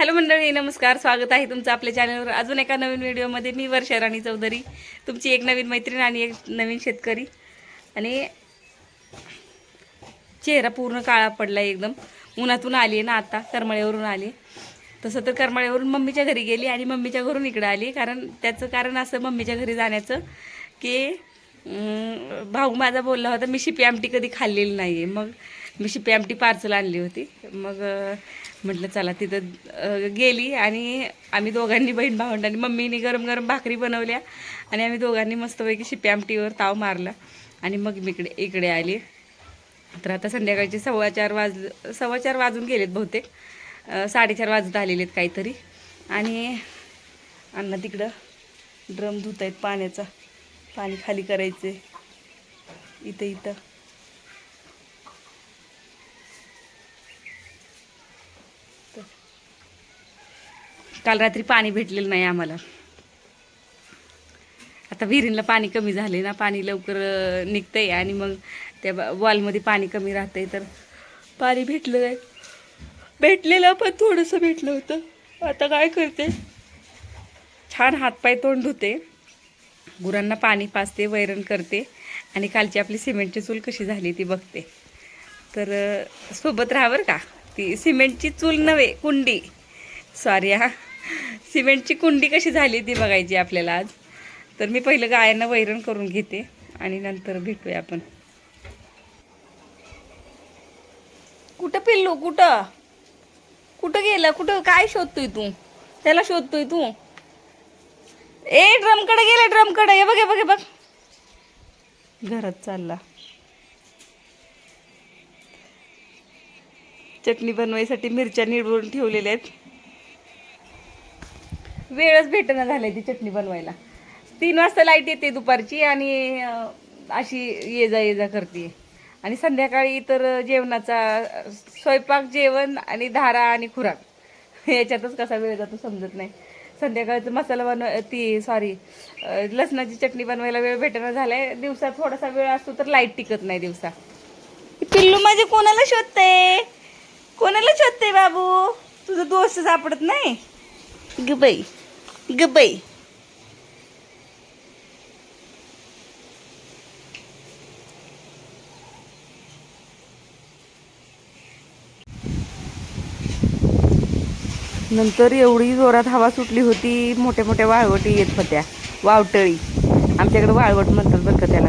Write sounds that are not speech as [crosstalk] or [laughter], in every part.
Hello मंडळी नमस्कार. स्वागत आहे तुमचं आपल्या चॅनलवर अजून एका नवीन व्हिडिओमध्ये मी वर्षा राणी चौधरी तुमची एक नवीन मैत्रीण आणि एक नवीन शेतकरी. आणि चेहरा पूर्ण काळा पडला एकदम. उन्हातून आली आहे ना आता करमळेवरून आली तसं तर करमळेवरून मम्मीच्या घरी गेली आणि मम्मीच्या घरून इकडं आली कारण त्याचं कारण असं मम्मीच्या घरी जाण्याचं की भाऊ माझा बोलला होता मी शिपी आमटी कधी खाल्लेली नाही आहे मग मी शिपी आमटी पार्सल आणली होती. मग म्हटलं चला तिथं गेली आणि आम्ही दोघांनी बहीण भावंडांनी मम्मीने गरम गरम भाकरी बनवल्या आणि आम्ही दोघांनी मस्तपैकी शिपी आमटीवर ताव मारला आणि मग मी इकडे इकडे आली. तर आता संध्याकाळचे सव्वा चार वाज सव्वा चार वाजून गेलेत बहुतेक. साडेचार वाजत आलेले आहेत काहीतरी. आणि अण्णा तिकडं ड्रम धुत आहेत पाण्याचा. पाणी खाली करायचे इथं इथं. काल रात्री पाणी भेटलेलं नाही आम्हाला. आता विहिरींला पाणी कमी झाले ना पाणी लवकर निघतंय आणि मग त्या ब- वॉलमध्ये पाणी कमी राहतंय तर पाणी भेटलं नाही. भेटलेलं पण थोडंसं भेटलं होतं. आता काय करते? छान हातपाय तोंड धुते. गुरांना पाणी पाजते वैरण करते आणि कालची आपली सिमेंटची चूल कशी झाली ती बघते. तर सोबत राहावर का? ती सिमेंटची चूल नव्हे कुंडी. सॉरी हा. सिमेंटची कुंडी कशी झाली ती बघायची आपल्याला आज. तर मी पहिलं गायांना वैरण करून घेते आणि नंतर भेटूया आपण. कुठं पिल्लू? कुठं? कुठं गेलं? कुठं? काय शोधतोय तू? त्याला शोधतोय तू? ए ड्रमकडे गेले ड्रमकडे. हे बघ हे बघ हे बघ. घरात चालला. चटणी बनवायसाठी मिरच्या निवडून ठेवलेल्या आहेत. वेळच भेटणं झालाय ती चटणी बनवायला. तीन वाजता लाइट येते दुपारची आणि अशी ये जा ये जा करते. आणि संध्याकाळी तर जेवणाचा स्वयंपाक जेवण आणि धारा आणि खुराक. [laughs] याच्यातच कसा वेळ जातो समजत नाही. संध्याकाळचं मसाला बनव ती सॉरी लसणाची चटणी बनवायला वेळ भेटणं झालाय. दिवसात थोडासा वेळ असतो तर लाइट टिकत नाही दिवसा. पिल्लू माझे कोणाला शोधते कोणाला शोधते बाबू? तुझं दोस्त सापडत नाही? बाई. गबाई नंतर एवढी जोरात हवा सुटली होती मोठ्या मोठ्या वाळवटी येत होत्या. वावटळी. आमच्याकडे वाळवट म्हणतात बरं का त्याला.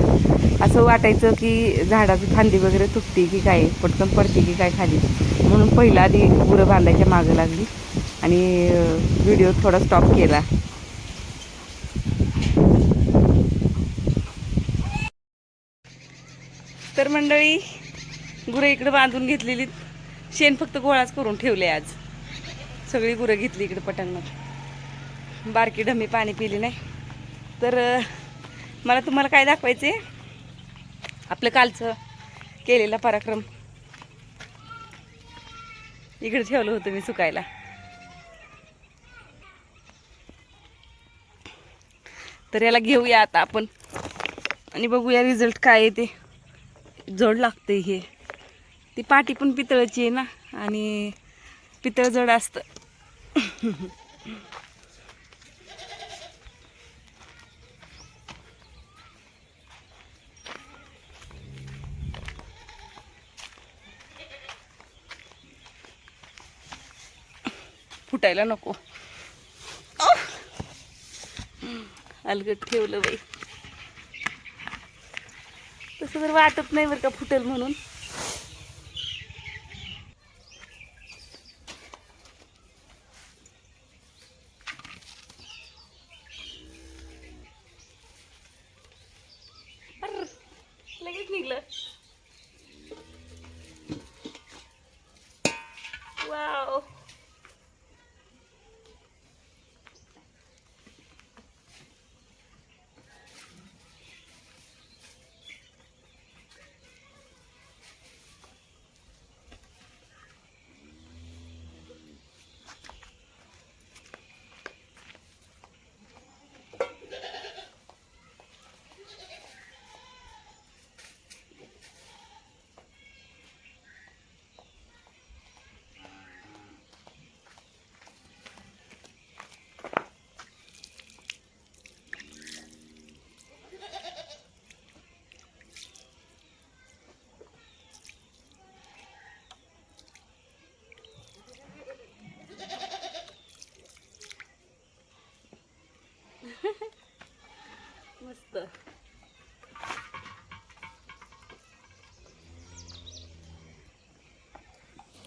असं वाटायचं की झाडाची फांदी वगैरे तुटते की काय पटकन पडते की काय खाली. म्हणून पहिला आधी गुरं बांधायच्या मागं लागली. आणि व्हिडिओ थोडा स्टॉप केला. तर मंडळी गुरं इकडे बांधून घेतलेली. शेण फक्त गोळाच करून ठेवले आज. सगळी गुरं घेतली इकडे पटांगणात. बारकी ढमी पाणी पिली नाही. तर मला तुम्हाला काय दाखवायचं आहे आपलं कालचं केलेला पराक्रम. इकडे ठेवलं होतं मी सुकायला. तर याला घेऊया आता आपण. आणि बघूया रिझल्ट काय आहे ते. जड लागते हे. ती पाठी पण पितळाची आहे ना. आणि पितळ जड असतं. फुटायला नको. अलगट ठेवलं बाई. तसं तर वाटत नाही बरं का फुटेल म्हणून. लगेच निघलं.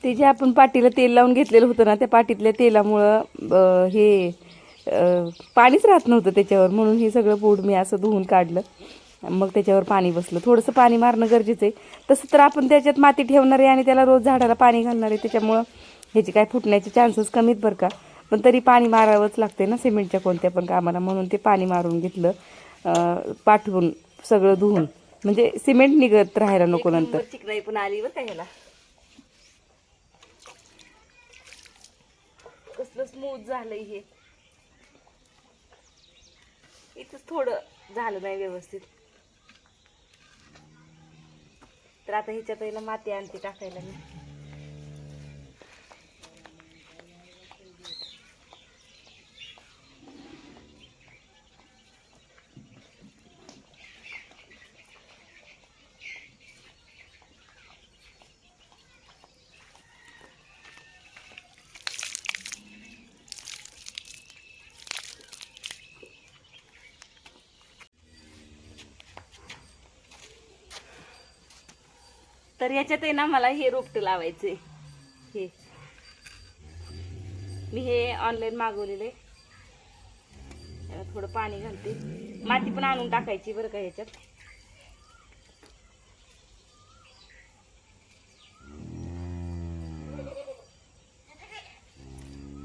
ते जे आपण पाटीला तेल लावून घेतलेलं होतं ना त्या पाटीतल्या तेलामुळं हे पाणीच राहत नव्हतं त्याच्यावर. म्हणून हे सगळं पोड मी असं धुवून काढलं. मग त्याच्यावर पाणी बसलं. थोडंसं पाणी मारणं गरजेचं आहे. तसं तर आपण त्याच्यात माती ठेवणार आहे आणि त्याला रोज झाडाला पाणी घालणार आहे. त्याच्यामुळं ह्याचे काय फुटण्याचे चान्सेस कमीत बरं का? पण तरी पाणी मारावंच लागते ना सिमेंटच्या कोणत्या पण कामाला. म्हणून ते पाणी मारून घेतलं पाठवून सगळं धुवून. म्हणजे सिमेंट निघत राहायला नको नंतर. चिकनाई पण आली बरं का ह्याला? कसलं स्मूथ झालंय हे. इथंच थोडं झालं नाही व्यवस्थित. तर आता ह्याच्यात पहिला माती आणते टाकायला मी. तर याच्यात आहे ना मला हे रोपटं लावायचे हे. मी हे ऑनलाईन मागवलेले याला थोडं पाणी घालते. माती पण आणून टाकायची बरं का ह्याच्यात.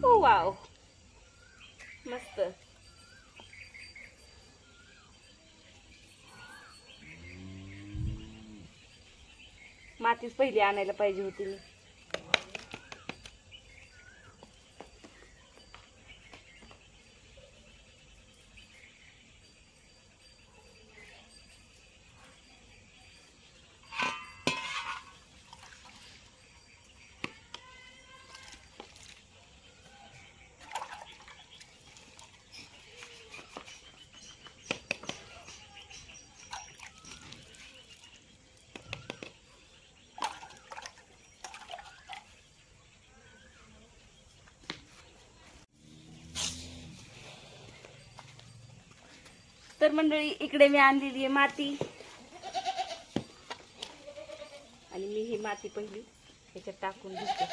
हो वाव. मस्त. मातीच पहिली आणायला पाहिजे होती मी. तर मंडळी इकडे मी आणलेली आहे माती. आणि मी ही माती पहिली ह्याच्यात टाकून घेते.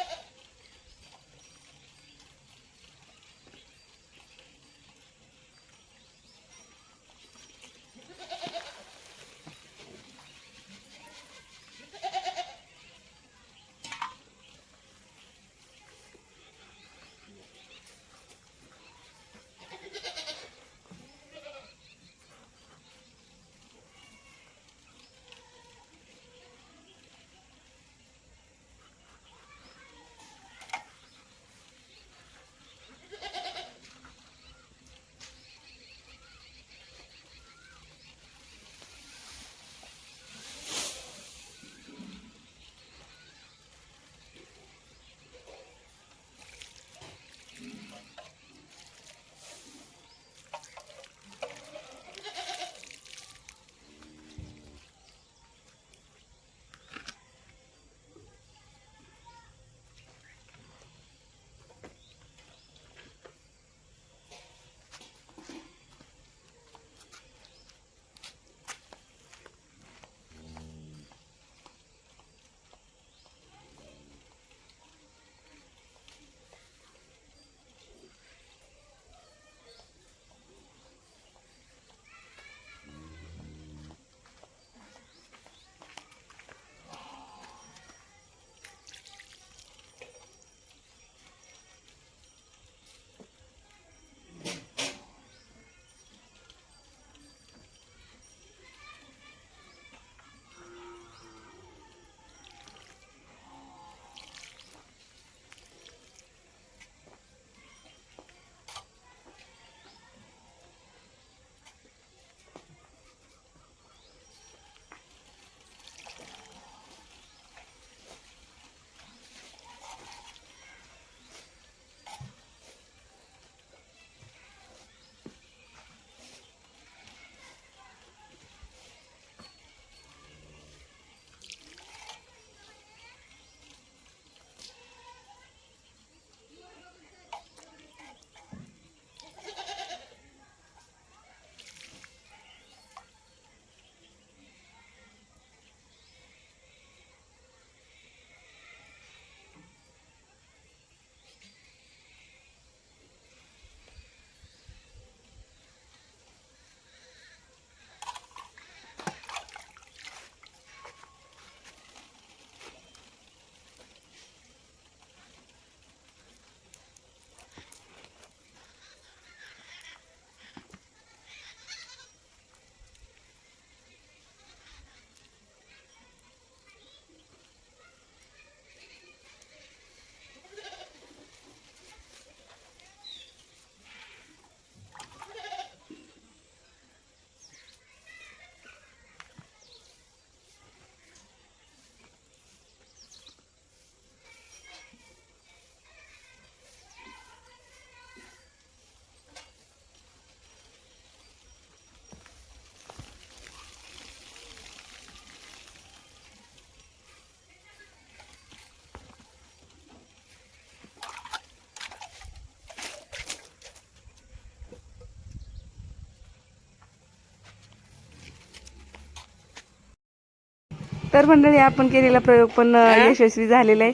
तर मंडळी आपण केलेला प्रयोग पण यशस्वी झालेला आहे.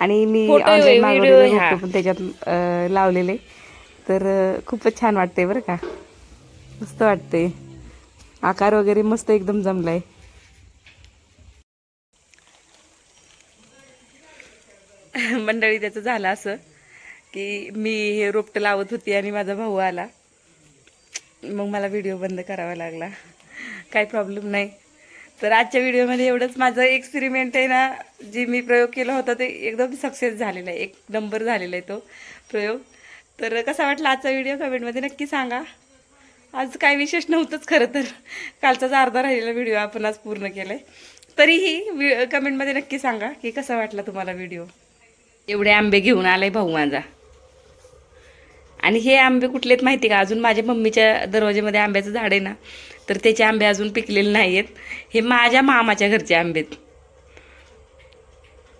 आणि मी ऑनलाईन video, मागवलेले. पण त्याच्यात लावलेले तर खूपच छान वाटतंय बरं का. मस्त वाटतंय. आकार वगैरे मस्त एकदम जमलाय. मंडळी त्याचं झालं असं की मी हे रोपटं लावत होती आणि माझा भाऊ आला. मग मला व्हिडिओ बंद करावा लागला. काही प्रॉब्लेम नाही. तर आजच्या व्हिडिओमध्ये एवढंच. माझं एक्सपेरिमेंट आहे ना जे मी प्रयोग केला होता ते एकदम सक्सेस झालेला आहे. एक नंबर झालेला आहे तो प्रयोग. तर कसा वाटला आजचा व्हिडिओ कमेंटमध्ये नक्की सांगा. आज काय विशेष नव्हतंच खरं तर. कालचाच अर्धा राहिलेला व्हिडिओ आपण आज पूर्ण केला आहे तरीही वि कमेंटमध्ये नक्की सांगा की कसा वाटला तुम्हाला व्हिडिओ एवढे आंबे घेऊन आलाय भाऊ माझा. आणि हे आंबे कुठले आहेत माहिती का? अजून माझ्या मम्मीच्या दरवाजेमध्ये आंब्याचं झाड आहे ना तर त्याचे आंबे अजून पिकलेले नाही आहेत हे माझ्या मामाच्या घरचे आंबे आहेत.